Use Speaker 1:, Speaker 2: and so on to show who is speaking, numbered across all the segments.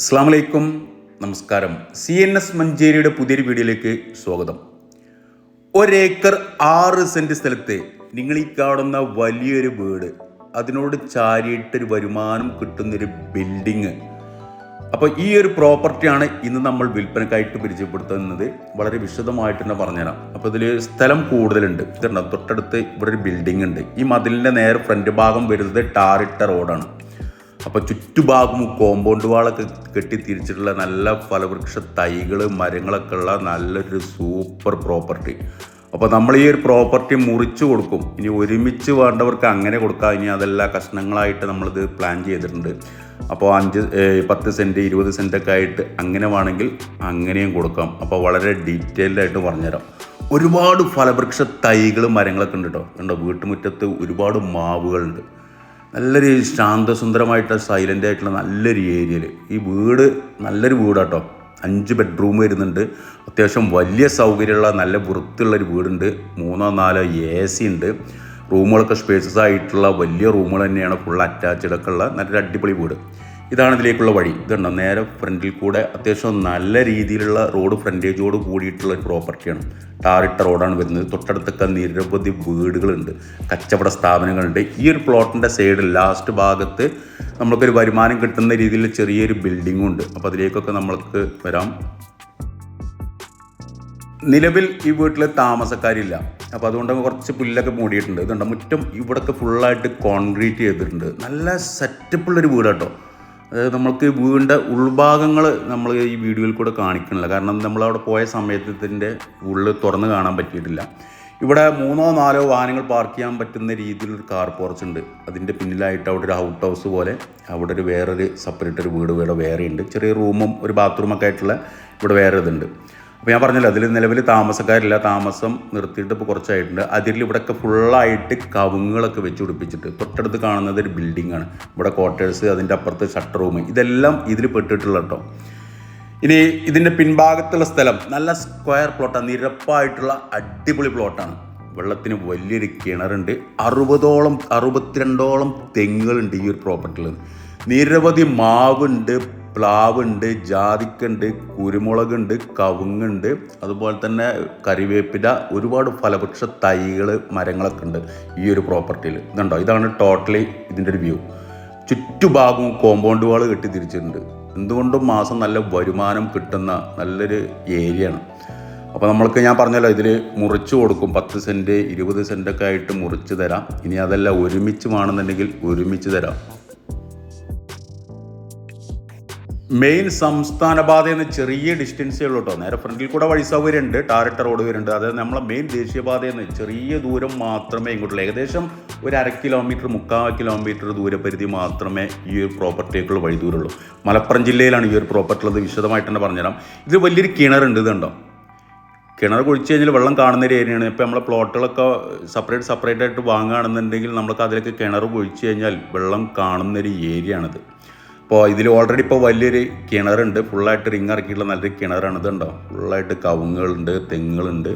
Speaker 1: അസ്സാമലൈക്കും നമസ്കാരം. C N S മഞ്ചേരിയുടെ പുതിയൊരു വീഡിയോയിലേക്ക് സ്വാഗതം. ഒരേക്കർ ആറ് സെന്റ് സ്ഥലത്ത് നിങ്ങൾ ഈ കാണുന്ന വലിയൊരു വീട് അതിനോട് ചാരിയിട്ടൊരു വരുമാനം കിട്ടുന്നൊരു ബിൽഡിങ് അപ്പോൾ ഈ ഒരു പ്രോപ്പർട്ടിയാണ് ഇന്ന് നമ്മൾ വിൽപ്പനക്കായിട്ട് പരിചയപ്പെടുത്തുന്നത്. വളരെ വിശദമായിട്ട് തന്നെ പറഞ്ഞുതരാം. അപ്പോൾ ഇതിൽ സ്ഥലം കൂടുതലുണ്ട്. ഇതുണ്ടാവും തൊട്ടടുത്ത് ഇവിടെ ഒരു ബിൽഡിംഗ് ഉണ്ട്. ഈ മതിലിന്റെ നേരെ ഫ്രണ്ട് ഭാഗം വരുന്നത് ടാറിട്ട റോഡാണ് അപ്പോൾ ചുറ്റുഭാഗവും കോമ്പൗണ്ട് വാളൊക്കെ കെട്ടി തിരിച്ചിട്ടുള്ള നല്ല ഫലവൃക്ഷ തൈകൾ മരങ്ങളൊക്കെ ഉള്ള നല്ലൊരു സൂപ്പർ പ്രോപ്പർട്ടി അപ്പോൾ നമ്മൾ ഈ ഒരു പ്രോപ്പർട്ടി മുറിച്ചു കൊടുക്കും. ഇനി ഒരുമിച്ച് വേണ്ടവർക്ക് അങ്ങനെ കൊടുക്കാം. ഇനി അതെല്ലാ കഷ്ണങ്ങളായിട്ട് നമ്മളിത് പ്ലാൻ ചെയ്തിട്ടുണ്ട്. അപ്പോൾ അഞ്ച് പത്ത് സെന്റ് ഇരുപത് സെന്റൊക്കെ ആയിട്ട് അങ്ങനെ വേണമെങ്കിൽ അങ്ങനെയും കൊടുക്കാം. അപ്പോൾ വളരെ ഡീറ്റെയിൽഡ് ആയിട്ട് പറഞ്ഞുതരാം. ഒരുപാട് ഫലവൃക്ഷ തൈകളും മരങ്ങളൊക്കെ ഉണ്ട് കേട്ടോ കണ്ടോ? വീട്ടുമുറ്റത്ത് ഒരുപാട് മാവുകളുണ്ട്. നല്ലൊരു ശാന്തസുന്ദരമായിട്ട് സൈലന്റ് ആയിട്ടുള്ള നല്ലൊരു ഏരിയയിൽ ഈ വീട് നല്ലൊരു വീടാട്ടോ. അഞ്ച് ബെഡ്റൂം വരുന്നുണ്ട്. അത്യാവശ്യം വലിയ സൗകര്യമുള്ള നല്ല വൃത്തിയുള്ളൊരു വീടുണ്ട്. മൂന്നോ നാലോ എ സി ഉണ്ട്. റൂമുകളൊക്കെ സ്പേസസ് ആയിട്ടുള്ള വലിയ റൂമുകൾ തന്നെയാണ് ഫുൾ അറ്റാച്ച്ഡൊക്കെ ഉള്ള. നല്ലൊരു അടിപൊളി വീട്. ഇതാണ് ഇതിലേക്കുള്ള വഴി. ഇതുണ്ടോ? നേരെ ഫ്രണ്ടിൽ കൂടെ അത്യാവശ്യം നല്ല രീതിയിലുള്ള റോഡ് ഫ്രണ്ടേജോട് കൂടിയിട്ടുള്ള ഒരു പ്രോപ്പർട്ടിയാണ് ടാറിട്ട റോഡാണ് വരുന്നത്. തൊട്ടടുത്തൊക്കെ നിരവധി വീടുകളുണ്ട്. കച്ചവട സ്ഥാപനങ്ങളുണ്ട്. ഈ ഒരു പ്ലോട്ടിന്റെ സൈഡിൽ ലാസ്റ്റ് ഭാഗത്ത് നമ്മൾക്കൊരു വരുമാനം കിട്ടുന്ന രീതിയിൽ ചെറിയൊരു ബിൽഡിങ്ങും ഉണ്ട്. അപ്പോൾ അതിലേക്കൊക്കെ നമ്മൾക്ക് വരാം. നിലവിൽ ഈ വീട്ടിൽ താമസക്കാരില്ല. അപ്പോൾ അതുകൊണ്ട് കുറച്ച് പുല്ലൊക്കെ മൂടിയിട്ടുണ്ട്. ഇതുണ്ട്? മുറ്റം ഇവിടൊക്കെ ഫുള്ളായിട്ട് കോൺക്രീറ്റ് ചെയ്തിട്ടുണ്ട്. നല്ല സെറ്റപ്പുള്ളൊരു വീട് കേട്ടോ അതായത് നമ്മൾക്ക് വീടിന്റെ ഉൾഭാഗങ്ങൾ നമ്മൾ ഈ വീഡിയോയിൽ കൂടെ കാണിക്കണില്ല കാരണം നമ്മളവിടെ പോയ സമയത്തിന്റെ ഉള്ളിൽ തുറന്ന് കാണാൻ പറ്റിയിട്ടില്ല. ഇവിടെ മൂന്നോ നാലോ വാഹനങ്ങൾ പാർക്ക് ചെയ്യാൻ പറ്റുന്ന രീതിയിലൊരു കാർ പോർച്ച് ഉണ്ട്. അതിന്റെ പിന്നിലായിട്ട് അവിടെ ഒരു ഔട്ട് ഹൗസ് പോലെ അവിടെ ഒരു വേറൊരു സെപ്പറേറ്റ് ഒരു വീട് ഇവിടെ വേറെ ഉണ്ട്. ചെറിയ റൂമും ഒരു ബാത്റൂമൊക്കെ ആയിട്ടുള്ള ഇവിടെ വേറെ ഇതുണ്ട്. അപ്പോൾ ഞാൻ പറഞ്ഞല്ലോ അതിൽ നിലവിൽ താമസക്കാരില്ല താമസം നിർത്തിയിട്ട് ഇപ്പോൾ കുറച്ചായിട്ടുണ്ട്. അതിൽ ഇവിടെയൊക്കെ ഫുള്ളായിട്ട് കവുങ്ങുകളൊക്കെ വെച്ച് പിടിപ്പിച്ചിട്ട് തൊട്ടടുത്ത് കാണുന്നത് ഒരു ബിൽഡിംഗ് ആണ്. ഇവിടെ ക്വാർട്ടേഴ്സ് അതിന്റെ അപ്പുറത്ത് ഷട്ടർ റൂം ഇതെല്ലാം ഇതിൽ പെട്ടിട്ടുള്ള കേട്ടോ ഇനി ഇതിന്റെ പിൻഭാഗത്തുള്ള സ്ഥലം നല്ല സ്ക്വയർ പ്ലോട്ടാണ് നിരപ്പായിട്ടുള്ള അടിപൊളി പ്ലോട്ടാണ് വെള്ളത്തിന് വലിയൊരു കിണറുണ്ട്. അറുപതോളം അറുപത്തിരണ്ടോളം തെങ്ങുകളുണ്ട് ഈ ഒരു പ്രോപ്പർട്ടിയിൽ നിരവധി മാവുണ്ട് പ്ലാവുണ്ട് ജാതിക്കുണ്ട് കുരുമുളകുണ്ട് കവുങ്ങുണ്ട് അതുപോലെ തന്നെ കറിവേപ്പില ഒരുപാട് ഫലവൃക്ഷ തൈകൾ മരങ്ങളൊക്കെ ഉണ്ട് ഈ ഒരു പ്രോപ്പർട്ടിയിൽ. ഇതുണ്ടോ? ഇതാണ് ടോട്ടലി ഇതിന്റെ ഒരു വ്യൂ. ചുറ്റുഭാഗവും കോമ്പൗണ്ട് വാൾ കെട്ടി തിരിച്ചിട്ടുണ്ട്. എന്തുകൊണ്ടും മാസം നല്ല വരുമാനം കിട്ടുന്ന നല്ലൊരു ഏരിയയാണ്. അപ്പോൾ നമ്മൾക്ക് ഞാൻ പറഞ്ഞല്ലോ ഇതിൽ മുറിച്ച് കൊടുക്കും. പത്ത് സെന്റ് ഇരുപത് സെന്റൊക്കെ ആയിട്ട് മുറിച്ച് തരാം. ഇനി അതെല്ലാം ഒരുമിച്ച് വേണമെന്നുണ്ടെങ്കിൽ ഒരുമിച്ച് തരാം. മെയിൻ സംസ്ഥാന പാതയിൽ നിന്ന് ചെറിയ ഡിസ്റ്റൻസേ ഉള്ളൂ കേട്ടോ നേരെ ഫ്രണ്ടിൽ കൂടെ വഴി സൗകര്യം ഉണ്ട് ടാറിട്ട റോഡ് വരുന്നുണ്ട്. അതായത് നമ്മളെ മെയിൻ ദേശീയപാതയിൽ നിന്ന് ചെറിയ ദൂരം മാത്രമേ ഇങ്ങോട്ടുള്ളൂ. ഏകദേശം ഒരു അര കിലോമീറ്റർ മുക്കാൽ കിലോമീറ്റർ ദൂരപരിധി മാത്രമേ ഈ ഒരു പ്രോപ്പർട്ടിയൊക്കെയുള്ള വഴി ദൂരമുള്ളൂ. മലപ്പുറം ജില്ലയിലാണ് ഈ ഒരു പ്രോപ്പർട്ടി ഉള്ളത്. വിശദമായിട്ട് തന്നെ പറഞ്ഞുതരാം. ഇത് വലിയൊരു കിണറുണ്ട് ഇതുണ്ടോ? കിണർ കുഴിച്ച് കഴിഞ്ഞാൽ വെള്ളം കാണുന്ന ഒരു ഏരിയയാണ് ഇപ്പോൾ നമ്മളെ പ്ലോട്ടുകളൊക്കെ സെപ്പറേറ്റ് സെപ്പറേറ്റ് ആയിട്ട് വാങ്ങുകയാണെന്നുണ്ടെങ്കിൽ നമ്മൾക്ക് അതിലേക്ക് കിണർ കുഴിച്ച് കഴിഞ്ഞാൽ വെള്ളം കാണുന്ന ഒരു ഏരിയ ആണിത്. അപ്പോൾ ഇതിൽ ഓൾറെഡി ഇപ്പോൾ വലിയൊരു കിണറുണ്ട്. ഫുള്ളായിട്ട് റിങ് ഇറക്കിയിട്ടുള്ള നല്ലൊരു കിണറാണ് ഇതുണ്ടോ? ഫുള്ളായിട്ട് കവുങ്ങുകളുണ്ട് തെങ്ങുകളുണ്ട്.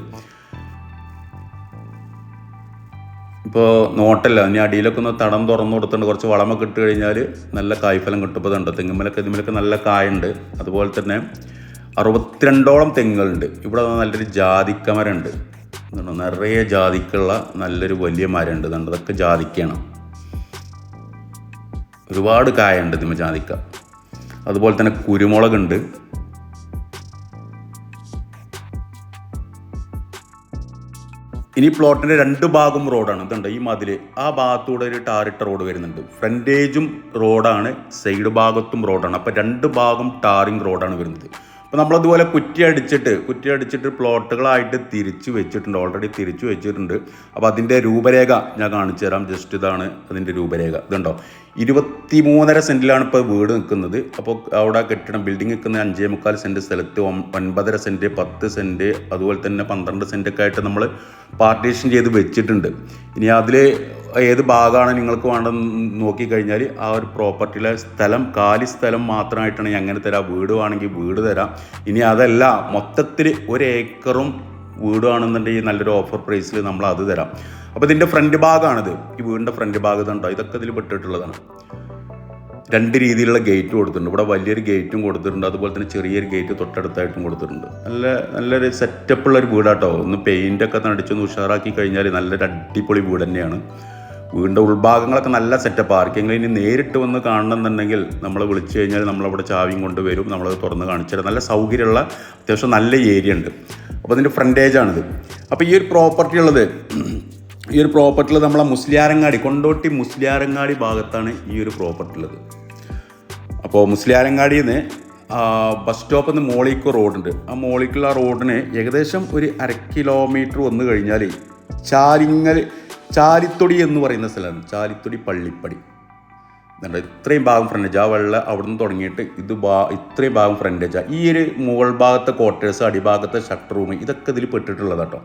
Speaker 1: ഇപ്പോൾ നോട്ടല്ല ഇനി അടിയിലൊക്കെ ഒന്ന് തടം തുറന്നു കൊടുത്തിട്ടുണ്ട്. കുറച്ച് വളമൊക്കെ ഇട്ട് കഴിഞ്ഞാൽ നല്ല കായ്ഫലം കിട്ടും. ഇപ്പോൾ ഇതുണ്ട്? തെങ്ങുമ്മലൊക്കെ ഇതിമലൊക്കെ നല്ല കായുണ്ട്. അതുപോലെ തന്നെ അറുപത്തിരണ്ടോളം തെങ്ങുകളുണ്ട്. ഇവിടെ നല്ലൊരു ജാതിക്ക മരമുണ്ട്. ഇതുണ്ടോ, നിറയെ ജാതിക്കുള്ള നല്ലൊരു വലിയ മരമുണ്ട്. ഇതുണ്ട്? അതൊക്കെ ഒരുപാട് കായുണ്ട് ഇതിമ ജാതിക്ക അതുപോലെ തന്നെ കുരുമുളകുണ്ട്. ഇനി പ്ലോട്ടിന്റെ രണ്ട് ഭാഗം റോഡാണ്. ഇതുണ്ട് ഈ മതിൽ ആ ഭാഗത്തൂടെ ഒരു ടാറിട്ട റോഡ് വരുന്നുണ്ട്. ഫ്രണ്ടേജും റോഡാണ് സൈഡ് ഭാഗത്തും റോഡാണ്. അപ്പോൾ രണ്ട് ഭാഗം ടാറിങ് റോഡാണ് വരുന്നത്. അപ്പോൾ നമ്മളതുപോലെ കുറ്റി അടിച്ചിട്ട് കുറ്റി അടിച്ചിട്ട് പ്ലോട്ടുകളായിട്ട് തിരിച്ചു വെച്ചിട്ടുണ്ട്. ഓൾറെഡി തിരിച്ചു വെച്ചിട്ടുണ്ട്. അപ്പോൾ അതിന്റെ രൂപരേഖ ഞാൻ കാണിച്ചു തരാം. ജസ്റ്റ് ഇതാണ് അതിന്റെ രൂപരേഖ. ഇതുണ്ടോ? ഇരുപത്തി മൂന്നര സെന്റിലാണ് ഇപ്പോൾ വീട് നിൽക്കുന്നത്. അപ്പോൾ അവിടെ കെട്ടിടം ബിൽഡിംഗ് നിൽക്കുന്ന അഞ്ചേ മുക്കാൽ സെന്റ് സ്ഥലത്ത് ഒൻപതര സെന്റ് പത്ത് സെന്റ് അതുപോലെ തന്നെ പന്ത്രണ്ട് സെന്റൊക്കെ ആയിട്ട് നമ്മൾ പാർട്ടീഷൻ ചെയ്ത് വെച്ചിട്ടുണ്ട്. ഇനി അതിൽ ഏത് ഭാഗമാണ് നിങ്ങൾക്ക് വേണ്ടതെന്ന് നോക്കിക്കഴിഞ്ഞാൽ ആ ഒരു പ്രോപ്പർട്ടിയിലെ സ്ഥലം കാലി സ്ഥലം മാത്രമായിട്ടാണ് അങ്ങനെ തരാം. വീട് വേണമെങ്കിൽ വീട് തരാം. ഇനി അതല്ല മൊത്തത്തിൽ ഒരു ഏക്കറും വീടാണെന്നുണ്ടെങ്കിൽ നല്ലൊരു ഓഫർ പ്രൈസിൽ നമ്മൾ അത് തരാം. അപ്പോൾ ഇതിന്റെ ഫ്രണ്ട് ഭാഗമാണിത്. ഈ വീടിന്റെ ഫ്രണ്ട് ഭാഗം ഇതുണ്ടോ ഇതൊക്കെ ഇതിൽ പെട്ടിട്ടുള്ളതാണ് രണ്ട് രീതിയിലുള്ള ഗേറ്റ് കൊടുത്തിട്ടുണ്ട്. ഇവിടെ വലിയൊരു ഗേറ്റും കൊടുത്തിട്ടുണ്ട്. അതുപോലെ തന്നെ ചെറിയൊരു ഗേറ്റ് തൊട്ടടുത്തായിട്ടും കൊടുത്തിട്ടുണ്ട്. നല്ല നല്ലൊരു സെറ്റപ്പുള്ള ഒരു വീടാട്ടോ. ഒന്ന് പെയിന്റൊക്കെ നടിച്ചൊന്ന് ഉഷാറാക്കി കഴിഞ്ഞാൽ നല്ലൊരു അടിപൊളി വീട് തന്നെയാണ്. വീടിന്റെ ഉൾഭാഗങ്ങളൊക്കെ നല്ല സെറ്റപ്പ് ആർക്കെങ്കിലും ഇനി നേരിട്ട് വന്ന് കാണണമെന്നുണ്ടെങ്കിൽ നമ്മൾ വിളിച്ചു കഴിഞ്ഞാൽ നമ്മളവിടെ ചാവിയും കൊണ്ടുവരും നമ്മളത് തുറന്ന് കാണിച്ചു തരാം. നല്ല സൗകര്യമുള്ള അത്യാവശ്യം നല്ല ഏരിയ ഉണ്ട്. അപ്പോൾ അതിന്റെ ഫ്രണ്ടേജാണിത് അപ്പോൾ ഈ ഒരു പ്രോപ്പർട്ടി ഉള്ളത് ഈ ഒരു പ്രോപ്പർട്ടിയിൽ നമ്മളെ മുസ്ലിയാരങ്ങാടി കൊണ്ടോട്ടി മുസ്ലിയാരങ്ങാടി ഭാഗത്താണ് ഈ ഒരു പ്രോപ്പർട്ടി ഉള്ളത്. അപ്പോൾ മുസ്ലിയാരങ്ങാടിയിൽ നിന്ന് ബസ് സ്റ്റോപ്പിൽ നിന്ന് മോളിക്ക് റോഡുണ്ട്. ആ മോളിക്കുള്ള റോഡിന് ഏകദേശം ഒരു അര കിലോമീറ്റർ വന്നു കഴിഞ്ഞാൽ ചാലിങ്ങൽ ചാലിത്തൊടി എന്ന് പറയുന്ന സ്ഥലമാണ്. ചാലിത്തൊടി പള്ളിപ്പടി. എന്താ ഇത്രയും ഭാഗം ഫ്രണ്ടേജ് ആ. വെള്ള അവിടെ നിന്ന് തുടങ്ങിയിട്ട് ഇത് ഭാ ഇത്രയും ഭാഗം ഫ്രണ്ടേജ് ഈ ഒരു മുകൾ ഭാഗത്തെ ക്വാർട്ടേഴ്സ് അടിഭാഗത്തെ ഷട്ടർ റൂം ഇതൊക്കെ ഇതിൽ പെട്ടിട്ടുള്ളത് കേട്ടോ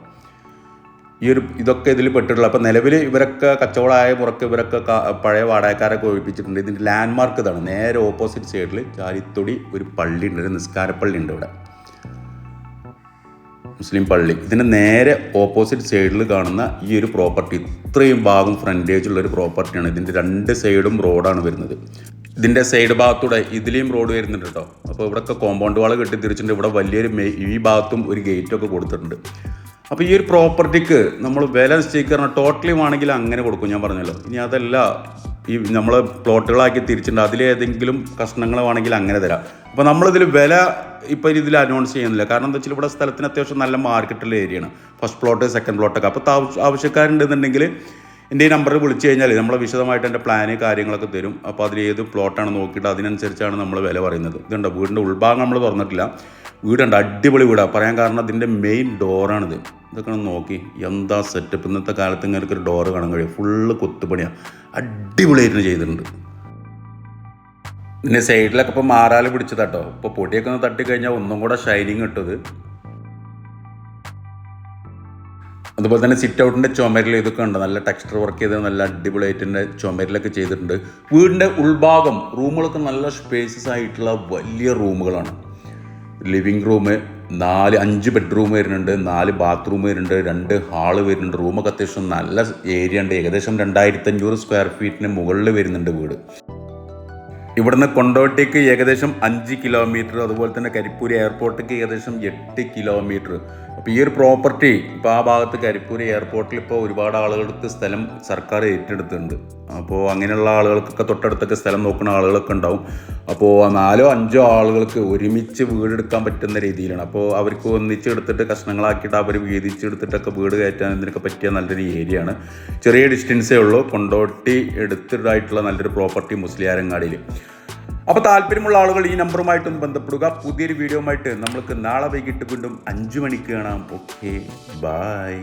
Speaker 1: ഈ ഒരു ഇതൊക്കെ ഇതിൽ പെട്ടിട്ടുള്ളത് അപ്പോൾ നിലവിൽ ഇവരൊക്കെ കച്ചവടമായ മുറക്ക് ഇവരൊക്കെ പഴയ വാടകക്കാരൊക്കെ ഒഴിപ്പിച്ചിട്ടുണ്ട്. ഇതിന്റെ ലാൻഡ് മാർക്ക് ഇതാണ്. നേരെ ഓപ്പോസിറ്റ് സൈഡിൽ ചാലിത്തൊടി ഒരു പള്ളി ഉണ്ട് ഒരു നിസ്കാരപ്പള്ളി ഉണ്ട് ഇവിടെ. മുസ്ലിം പള്ളി. ഇതിന്റെ നേരെ ഓപ്പോസിറ്റ് സൈഡിൽ കാണുന്ന ഈ ഒരു പ്രോപ്പർട്ടി ഇത്രയും ഭാഗം ഫ്രണ്ടേജ് ഉള്ള ഒരു പ്രോപ്പർട്ടിയാണ് ഇതിന്റെ രണ്ട് സൈഡും റോഡാണ് വരുന്നത്. ഇതിന്റെ സൈഡ് ഭാഗത്തൂടെ ഇതിലെയും റോഡ് വരുന്നുണ്ട് കേട്ടോ അപ്പോൾ ഇവിടെയൊക്കെ കോമ്പൗണ്ട് വാൾ കെട്ടി തിരിച്ചിട്ടുണ്ട് ഇവിടെ വലിയൊരു ഈ ഭാഗത്തും ഒരു ഗേറ്റൊക്കെ കൊടുത്തിട്ടുണ്ട്. അപ്പോൾ ഈ ഒരു പ്രോപ്പർട്ടിക്ക് നമ്മൾ വില നിശ്ചയിക്കുന്ന ടോട്ടലി വേണമെങ്കിൽ അങ്ങനെ കൊടുക്കും. ഞാൻ പറഞ്ഞല്ലോ. ഇനി അതല്ല ഈ നമ്മൾ പ്ലോട്ടുകളാക്കി തിരിച്ചിട്ടുണ്ട്. അതിലേതെങ്കിലും കഷ്ണങ്ങൾ വേണമെങ്കിൽ അങ്ങനെ തരാം. അപ്പോൾ നമ്മളിതിൽ വില ഇപ്പോൾ ഇതിൽ അനൗൺസ് ചെയ്യുന്നില്ല. കാരണം എന്താ വെച്ചാൽ ഇവിടെ സ്ഥലത്തിന് അത്യാവശ്യം നല്ല മാർക്കറ്റുള്ള ഏരിയയാണ് ഫസ്റ്റ് പ്ലോട്ട് സെക്കൻഡ് പ്ലോട്ടൊക്കെ അപ്പോൾ ആവശ്യ- ആവശ്യക്കാരുണ്ടെന്നുണ്ടെങ്കിൽ എന്റെ ഈ നമ്പറിൽ വിളിച്ചു കഴിഞ്ഞാൽ നമ്മൾ വിശദമായിട്ട് എന്റെ പ്ലാന് കാര്യങ്ങളൊക്കെ തരും. അപ്പോൾ അതിൽ ഏത് പ്ലോട്ടാണ് നോക്കിയിട്ട് അതിനനുസരിച്ചാണ് നമ്മൾ വില പറയുന്നത്. ഇതുണ്ട്? വീടിന്റെ ഉൾഭാഗം നമ്മൾ തുറന്നിട്ടില്ല. വീടുണ്ട് അടിപൊളി വീടാണ് പറയാൻ കാരണം അതിന്റെ മെയിൻ ഡോറാണിത് ഇതൊക്കെ നോക്കി. എന്താ സെറ്റപ്പ് ഇന്നത്തെ കാലത്ത് ഇങ്ങനെ ഒരു ഡോറ് കാണാൻ കഴിയും. ഫുള്ള് കൊത്തുപണിയാണ് അടിപൊളിയായിട്ട് ചെയ്തിട്ടുണ്ട്. പിന്നെ സൈഡിലൊക്കെ ഇപ്പോൾ മാറാൽ പിടിച്ചതാട്ടോ ഇപ്പോൾ പൊടിയൊക്കെ ഒന്ന് തട്ടിക്കഴിഞ്ഞാൽ ഒന്നും കൂടെ ഷൈനിങ് ഇട്ടത്. അതുപോലെ തന്നെ സിറ്റ് ഔട്ടിന്റെ ചുമരിൽ ഇതൊക്കെ ഉണ്ട്. നല്ല ടെക്സ്ചർ വർക്ക് ചെയ്ത് നല്ല അടിപൊളിയായിട്ടിന്റെ ചുമരിലൊക്കെ ചെയ്തിട്ടുണ്ട്. വീടിന്റെ ഉൾഭാഗം റൂമുകളൊക്കെ നല്ല സ്പേസസ് ആയിട്ടുള്ള വലിയ റൂമുകളാണ്. ലിവിങ് റൂം നാല് അഞ്ച് ബെഡ്റൂം വരുന്നുണ്ട് നാല് ബാത്റൂം വരുന്നുണ്ട് രണ്ട് ഹാൾ വരുന്നുണ്ട്. റൂമൊക്കെ അത്യാവശ്യം നല്ല ഏരിയ ഉണ്ട്. ഏകദേശം രണ്ടായിരത്തി അഞ്ഞൂറ് സ്ക്വയർ ഫീറ്റിന് മുകളിൽ വരുന്നുണ്ട് വീട്. ഇവിടുന്ന് കൊണ്ടോട്ടിക്ക് ഏകദേശം അഞ്ച് കിലോമീറ്റർ അതുപോലെ തന്നെ കരിപ്പൂർ എയർപോർട്ടിലേക്ക് ഏകദേശം എട്ട് കിലോമീറ്റർ അപ്പോൾ ഈ ഒരു പ്രോപ്പർട്ടി ഇപ്പോൾ ആ ഭാഗത്ത് കരിപ്പൂർ എയർപോർട്ടിൽ ഇപ്പോൾ ഒരുപാട് ആളുകൾക്ക് സ്ഥലം സർക്കാർ ഏറ്റെടുത്തിട്ടുണ്ട്. അപ്പോൾ അങ്ങനെയുള്ള ആളുകൾക്കൊക്കെ തൊട്ടടുത്തൊക്കെ സ്ഥലം നോക്കുന്ന ആളുകളൊക്കെ ഉണ്ടാവും. അപ്പോൾ നാലോ അഞ്ചോ ആളുകൾക്ക് ഒരുമിച്ച് വീടെടുക്കാൻ പറ്റുന്ന രീതിയിലാണ്. അപ്പോൾ അവർക്ക് ഒന്നിച്ചെടുത്തിട്ട് കഷ്ണങ്ങളാക്കിയിട്ട് അവർ വീതിച്ചെടുത്തിട്ടൊക്കെ വീട് കയറ്റാൻ ഇതിനൊക്കെ പറ്റിയ നല്ലൊരു ഏരിയ ആണ് ചെറിയ ഡിസ്റ്റൻസേ ഉള്ളൂ. കൊണ്ടോട്ടി എടുത്തിട്ടായിട്ടുള്ള നല്ലൊരു പ്രോപ്പർട്ടി മുസ്ലിയാരങ്ങാടിയിൽ. അപ്പോൾ താല്പര്യമുള്ള ആളുകൾ ഈ നമ്പറുമായിട്ടൊന്ന് ബന്ധപ്പെടുക. പുതിയൊരു വീഡിയോ ആയിട്ട് നമ്മൾക്ക് നാളെ വൈകിട്ട് വീണ്ടും അഞ്ച് മണിക്ക് കാണാം. Okay bye